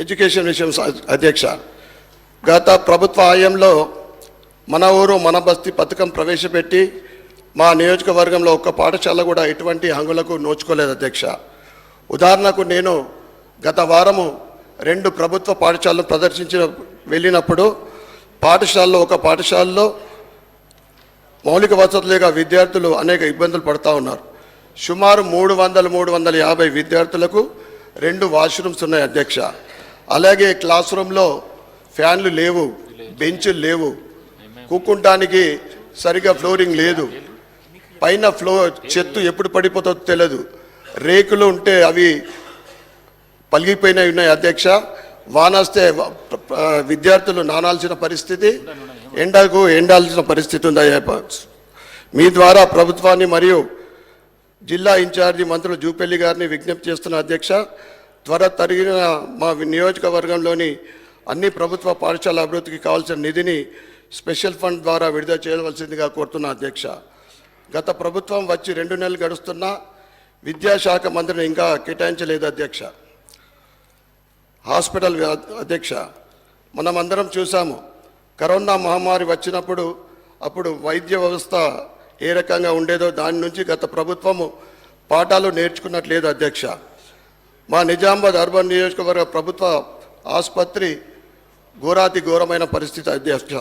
Education విషయం అధ్యక్ష. గత ప్రభుత్వ హయాంలో మన ఊరు మన బస్తీ పథకం ప్రవేశపెట్టి మా నియోజకవర్గంలో ఒక్క పాఠశాల కూడా ఎటువంటి హంగులకు నోచుకోలేదు అధ్యక్ష. ఉదాహరణకు నేను గత వారము రెండు ప్రభుత్వ పాఠశాలను ప్రదర్శించిన వెళ్ళినప్పుడు పాఠశాలలో ఒక పాఠశాలలో మౌలిక వసతులు విద్యార్థులు అనేక ఇబ్బందులు పడుతూ ఉన్నారు. సుమారు మూడు వందల మూడు వందల యాభై విద్యార్థులకు రెండు వాష్రూమ్స్ ఉన్నాయి అధ్యక్ష. అలాగే క్లాస్ రూమ్లో ఫ్యాన్లు లేవు బెంచులు లేవు. కూకుంటానికి సరిగా ఫ్లోరింగ్ లేదు. పైన ఫ్లో చెత్తు ఎప్పుడు పడిపోతుందో తెలియదు రేకులు ఉంటే అవి పలిగిపోయినవి ఉన్నాయి అధ్యక్ష. వానొస్తే విద్యార్థులు నానాల్సిన పరిస్థితి. ఎండకు ఎండాల్సిన పరిస్థితి ఉంది మీ ద్వారా ప్రభుత్వాన్ని మరియు జిల్లా ఇన్ఛార్జి మంత్రులు జూపెల్లి గారిని విజ్ఞప్తి చేస్తున్న అధ్యక్ష త్వర తరిగిన మా నియోజకవర్గంలోని అన్ని ప్రభుత్వ పాఠశాల అభివృద్ధికి కావాల్సిన నిధిని స్పెషల్ ఫండ్ ద్వారా విడుదల చేయవలసిందిగా కోరుతున్న అధ్యక్ష. గత ప్రభుత్వం వచ్చి రెండు నెలలు గడుస్తున్నా విద్యాశాఖ మంత్రిని ఇంకా కేటాయించలేదు అధ్యక్ష. హాస్పిటల్ అధ్యక్ష మనం అందరం చూసాము కరోనా మహమ్మారి వచ్చినప్పుడు అప్పుడు వైద్య వ్యవస్థ ఏ రకంగా ఉండేదో దాని నుంచి గత ప్రభుత్వము పాఠాలు నేర్చుకున్నట్లేదు అధ్యక్ష. మా నిజామాబాద్ అర్బన్ నియోజకవర్గ ప్రభుత్వ ఆసుపత్రి ఘోరాతి ఘోరమైన పరిస్థితి అధ్యక్ష.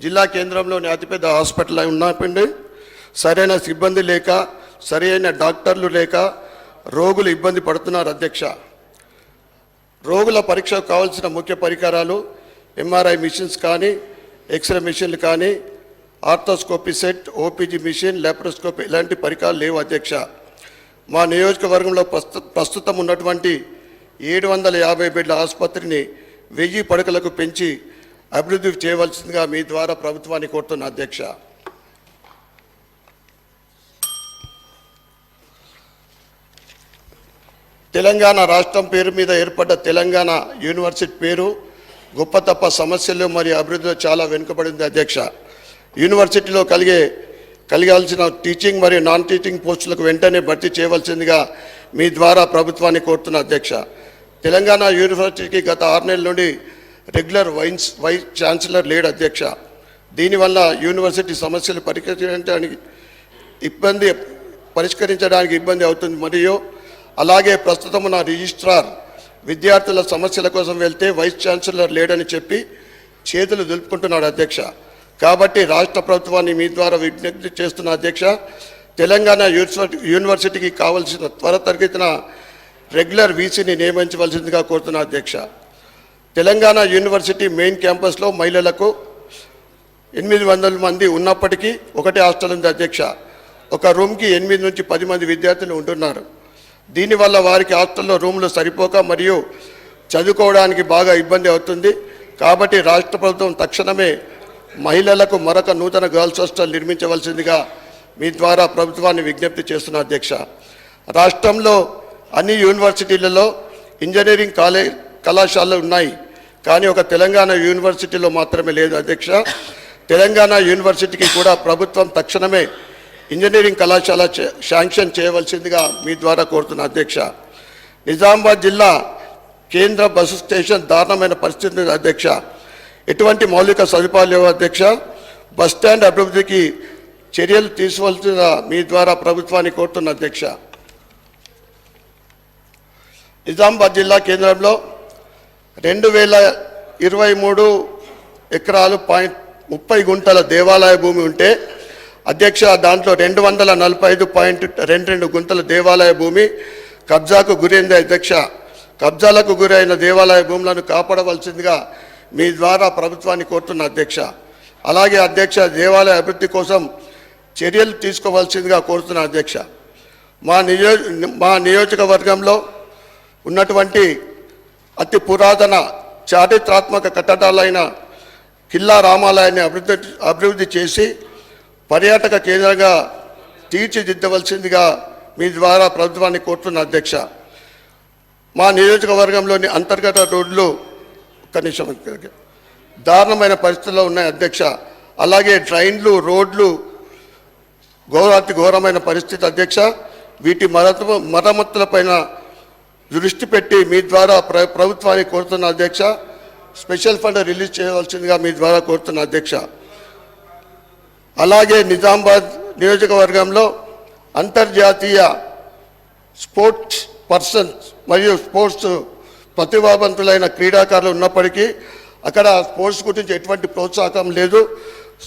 జిల్లా కేంద్రంలోని అతిపెద్ద హాస్పిటల్ అయి ఉన్నప్పండి సరైన సిబ్బంది లేక సరైన డాక్టర్లు లేక రోగులు ఇబ్బంది పడుతున్నారు అధ్యక్ష. రోగుల పరీక్షకు కావాల్సిన ముఖ్య పరికరాలు ఎంఆర్ఐ మిషన్స్ కానీ ఎక్స్రే మిషన్లు కానీ arthroscopy set OPG machine laparoscopy ఇలాంటి పరికరాలు లేవు అధ్యక్ష. మా నియోజకవర్గంలో ప్రస్తుతం ఉన్నటువంటి ఏడు వందల యాభై బెడ్ల ఆసుపత్రిని వెయ్యి పడకలకు పెంచి అభివృద్ధి చేయవలసిందిగా మీ ద్వారా ప్రభుత్వాన్ని కోరుతున్న అధ్యక్ష. తెలంగాణ రాష్ట్రం పేరు మీద ఏర్పడ్డ తెలంగాణ యూనివర్సిటీ పేరు గొప్ప తప్ప సమస్యలు మరియు అభివృద్ధిలో చాలా వెనుకబడింది అధ్యక్ష. యూనివర్సిటీలో కలిగే కలిగాల్సిన టీచింగ్ మరియు నాన్ టీచింగ్ పోస్టులకు వెంటనే భర్తీ చేయవలసిందిగా మీ ద్వారా ప్రభుత్వాన్ని కోరుతున్న అధ్యక్ష. తెలంగాణ యూనివర్సిటీకి గత ఆరు నెలల నుండి రెగ్యులర్ వైన్స్ వైస్ ఛాన్సలర్ లేడు అధ్యక్ష. దీనివల్ల యూనివర్సిటీ సమస్యలు పరిష్కరించడానికి ఇబ్బంది పరిష్కరించడానికి ఇబ్బంది అవుతుంది. మరియు అలాగే ప్రస్తుతం నా రిజిస్ట్రార్ విద్యార్థుల సమస్యల కోసం వెళ్తే వైస్ ఛాన్సలర్ లేడని చెప్పి చేతులు దులుపుకుంటున్నాడు అధ్యక్ష. కాబట్టి రాష్ట్ర ప్రభుత్వాన్ని మీ ద్వారా విజ్ఞప్తి చేస్తున్న అధ్యక్ష తెలంగాణ యూనివర్సిటీకి కావలసిన త్వర తరగతిన రెగ్యులర్ వీసీని నియమించవలసిందిగా కోరుతున్న అధ్యక్ష తెలంగాణ యూనివర్సిటీ మెయిన్ క్యాంపస్లో మహిళలకు ఎనిమిది వందల మంది ఉన్నప్పటికీ ఒకటే హాస్టల్ ఉంది అధ్యక్ష. ఒక రూమ్కి ఎనిమిది నుంచి పది మంది విద్యార్థులు ఉంటున్నారు. దీనివల్ల వారికి హాస్టల్లో రూమ్లు సరిపోక మరియు చదువుకోవడానికి బాగా ఇబ్బంది అవుతుంది. కాబట్టి రాష్ట్ర ప్రభుత్వం తక్షణమే మహిళలకు మరొక నూతన గర్ల్స్ హాస్టల్ నిర్మించవలసిందిగా మీ ద్వారా ప్రభుత్వాన్ని విజ్ఞప్తి చేస్తున్న అధ్యక్ష. రాష్ట్రంలో అన్ని యూనివర్సిటీలలో ఇంజనీరింగ్ కాలేజ్ కళాశాలలు ఉన్నాయి. కానీ ఒక తెలంగాణ యూనివర్సిటీలో మాత్రమే లేదు అధ్యక్ష. తెలంగాణ యూనివర్సిటీకి కూడా ప్రభుత్వం తక్షణమే ఇంజనీరింగ్ కళాశాల శాంక్షన్ చేయవలసిందిగా మీ ద్వారా కోరుతున్న అధ్యక్ష. నిజామాబాద్ జిల్లా కేంద్ర బస్సు స్టేషన్ దారుణమైన పరిస్థితి అధ్యక్ష. ఎటువంటి మౌలిక సదుపాయాలు లేవు అధ్యక్ష బస్ స్టాండ్ అభివృద్ధికి చర్యలు తీసుకోవాల్సిన మీ ద్వారా ప్రభుత్వాన్ని కోరుతున్న అధ్యక్ష. నిజామాబాద్ జిల్లా కేంద్రంలో రెండు వేల ఇరవై మూడు ఎకరాలు పాయింట్ ముప్పై గుంటల దేవాలయ భూమి ఉంటే అధ్యక్ష దాంట్లో రెండు వందల నలభై ఐదు పాయింట్ రెండు రెండు గుంటల దేవాలయ భూమి కబ్జాకు గురైంది అధ్యక్ష. కబ్జాలకు గురైన దేవాలయ భూములను కాపాడవలసిందిగా మీ ద్వారా ప్రభుత్వాన్ని కోరుతున్న అధ్యక్ష. అలాగే అధ్యక్ష దేవాలయ అభివృద్ధి కోసం చర్యలు తీసుకోవాల్సిందిగా కోరుతున్న అధ్యక్ష. మా నియో మా నియోజకవర్గంలో ఉన్నటువంటి అతి పురాతన చారిత్రాత్మక కట్టడాలైన కిల్లా రామాలయాన్ని అభివృద్ధి అభివృద్ధి చేసి పర్యాటక కేంద్రంగా తీర్చిదిద్దవలసిందిగా మీ ద్వారా ప్రభుత్వాన్ని కోరుతున్న అధ్యక్ష. మా నియోజకవర్గంలోని అంతర్గత రోడ్లు కనీసం దారుణమైన పరిస్థితుల్లో ఉన్నాయి అధ్యక్ష. అలాగే ట్రైన్లు రోడ్లు ఘోరాతి ఘోరమైన పరిస్థితి అధ్యక్ష. వీటి మరత మరమ్మతులపైన దృష్టి పెట్టి మీ ద్వారా ప్ర ప్రభుత్వాన్ని కోరుతున్న అధ్యక్ష. స్పెషల్ ఫండ్ రిలీజ్ చేయవలసిందిగా మీ ద్వారా కోరుతున్న అధ్యక్ష. అలాగే నిజామాబాద్ నియోజకవర్గంలో అంతర్జాతీయ స్పోర్ట్స్ పర్సన్స్ మరియు స్పోర్ట్స్ ప్రతిభావంతులైన క్రీడాకారులు ఉన్నప్పటికీ అక్కడ స్పోర్ట్స్ గురించి ఎటువంటి ప్రోత్సాహం లేదు.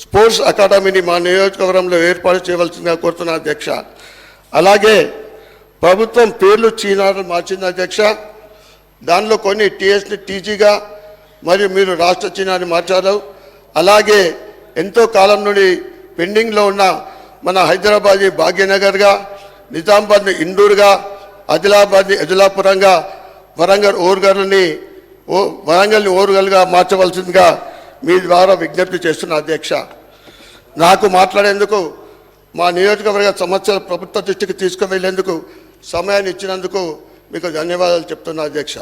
స్పోర్ట్స్ అకాడమీని మా నియోజకవర్గంలో ఏర్పాటు చేయవలసిందిగా కోరుతున్న అధ్యక్ష. అలాగే ప్రభుత్వం పేర్లు చీనాలు మార్చింది అధ్యక్ష. దానిలో కొన్ని టీఎస్ని టీజీగా మరియు మీరు రాష్ట్ర చిహ్నాన్ని మార్చారు. అలాగే ఎంతో కాలం నుండి పెండింగ్లో ఉన్న మన హైదరాబాద్ భాగ్యనగర్గా నిజామాబాద్ని ఇండూరుగా ఆదిలాబాద్ని ఎదులాపురంగా వరంగల్ ఓరుగల్ని ఓ వరంగల్ని ఓరుగల్గా మార్చవలసిందిగా మీ ద్వారా విజ్ఞప్తి చేస్తున్న అధ్యక్ష. నాకు మాట్లాడేందుకు మా నియోజకవర్గ సమస్యల ప్రభుత్వ దృష్టికి తీసుకువెళ్ళేందుకు సమయాన్ని ఇచ్చినందుకు మీకు ధన్యవాదాలు చెప్తున్నా అధ్యక్ష.